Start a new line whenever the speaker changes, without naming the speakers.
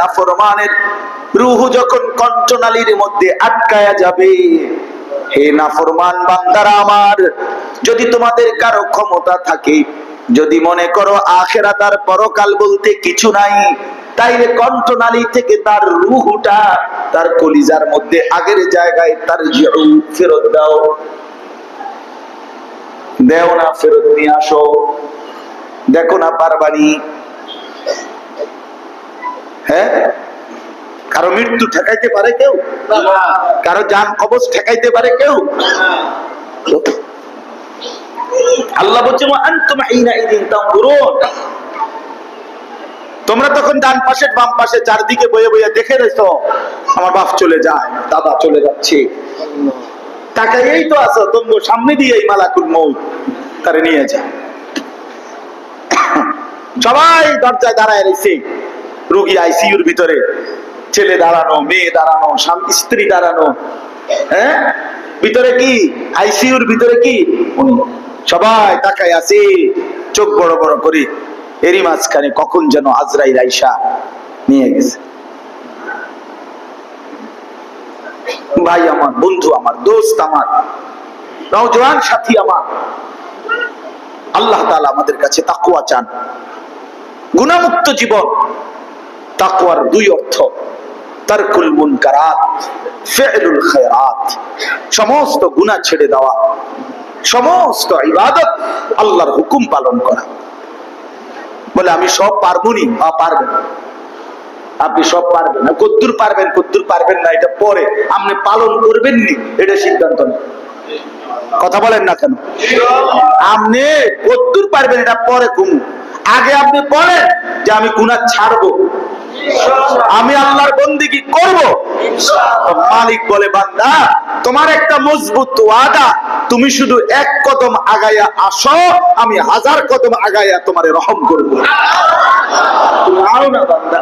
নাফরমানের রুহু যখন কণ্ঠনালীর মধ্যে আটকায়া যাবে, হে নাফরমান বান্দারা আমার, যদি তোমাদের কারও ক্ষমতা থাকে, যদি মনে করো আখেরা তার পরকাল বলতে কিছু নাই, তাইলে কণ্ঠনালী থেকে তার রুহুটা তার কলিজার মধ্যে আগের জায়গায় তার ফেরত দাও। দেও না, ফেরত নিয়ে আসো। দেখো না পারবানি। হ্যাঁ? কারও মৃত্যু ঠেকাইতে পারে কেউ? কারও যান কবচ ঠেকাইতে পারে কেউ? আল্লাহ বলছে। তোমরা তখন ডান পাশে, বাম পাশে, চারদিকে বয়ে বয়ে দেখে রেছো, আমার বাপ চলে যায়, দাদা চলে যাচ্ছে। তাকাইয়েই তো আছো তোমরা সামনে দিয়ে এই মালাকুল মৌত তারে নিয়ে যায়। সবাই দরজায় দাঁড়ায় রয়েছে রুগী আইসিইউর ভিতরে। ছেলে দাঁড়ানো, মেয়ে দাঁড়ানো, স্বামী, স্ত্রী দাঁড়ানো হ্যাঁ? ভিতরে কি? আইসিইউর ভিতরে কি? সবাই তাকায় আছে, চোখ বড় বড় করে। এরই মাঝখানে কখন যেন আজরাইল আইসা নিয়ে গেছে। ভাই আমার, বন্ধু আমার, দোস্ত আমার, নওজোয়ান সাথী আমার। আল্লাহ তাআলা আমাদের কাছে তাকুয়া চান। গুণামুক্ত জীবন। তাকুয়ার দুই অর্থ। তারকুল মুনকারাত, ফি'লুল খায়রাত। সমস্ত গুনাহ ছেড়ে দেওয়া। সমস্ত ইবাদত আল্লাহর হুকুম পালন করা। বলে, আমি সব পারবনি? বা পারবেন আপনি সব পারবেন না। কদ্দুর পারবেন? কদ্দুর পারবেন না। এটা পরে। আপনি পালন করবেন নি এটা সিদ্ধান্ত নেই। কথা বলেন না কেন? আপনি কদ্দুর পারবেন, এটা পরে কমু আগে আপনি বলেন যে, আমি গুনাহ ছাড়বো। আমি আল্লাহর বন্দিগি করব? মালিক বলে, বান্দা, তোমার একটা মজবুত ওয়াদা। তুমি শুধু এক কদম আগাইয়া আসো, আমি হাজার কদম আগাইয়া তোমারে রহম করব। আও না, বান্দা।